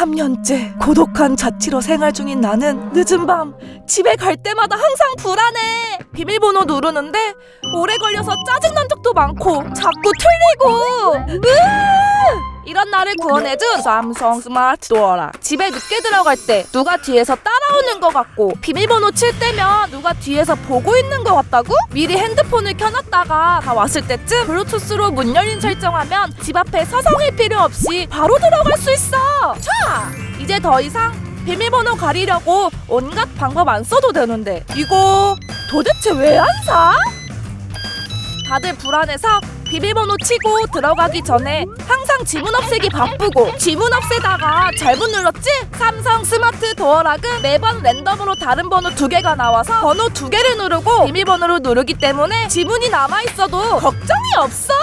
3년째 고독한 자취로 생활 중인 나는 늦은 밤 집에 갈 때마다 항상 불안해. 비밀번호 누르는데 오래 걸려서 짜증난 적도 많고 자꾸 틀리고. 으아! 이런 나를 구원해준 삼성 스마트 도어라. 집에 늦게 들어갈 때 누가 뒤에서 따라오는 것 같고 비밀번호 칠 때면 누가 뒤에서 보고 있는 것 같다고? 미리 핸드폰을 켜놨다가 다 왔을 때쯤 블루투스로 문 열린 설정하면 집 앞에 서성일 필요 없이 바로 들어갈 수 있어. 차! 이제 더 이상 비밀번호 가리려고 온갖 방법 안 써도 되는데 이거 도대체 왜 안 사? 다들 불안해서 비밀번호 치고 들어가기 전에 항상 지문 없애기 바쁘고 지문 없애다가 잘못 눌렀지? 삼성 스마트 도어락은 매번 랜덤으로 다른 번호 두 개가 나와서 번호 두 개를 누르고 비밀번호를 누르기 때문에 지문이 남아있어도 걱정이 없어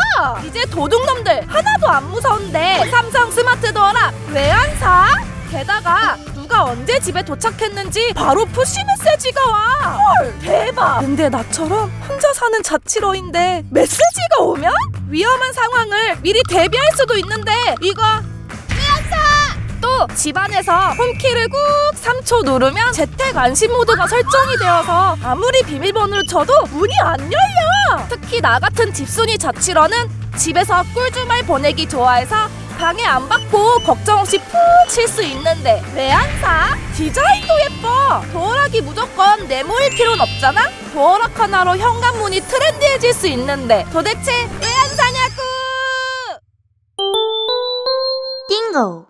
이제 도둑놈들 하나도 안 무서운데 삼성 스마트 도어락 왜 안 사? 게다가 누가 언제 집에 도착했는지 바로 푸시 메시지가 와. 헐, 대박. 근데 나처럼 혼자 사는 자취러인데 메시지가 오면 위험한 상황을 미리 대비할 수도 있는데 이거 또 집안에서 홈키를 꾹 3초 누르면 재택 안심 모드가 설정이 되어서 아무리 비밀번호를 쳐도 문이 안 열려. 특히 나 같은 집순이 자취러는 집에서 꿀주말 보내기 좋아해서 방해 안 받고 걱정 없이 푹 칠 수 있는데 왜 안 사? 디자인도 예뻐. 도어락이 무조건 네모일 필요는 없잖아. 도어락 하나로 현관문이 트렌디해질 수 있는데 도대체 Tango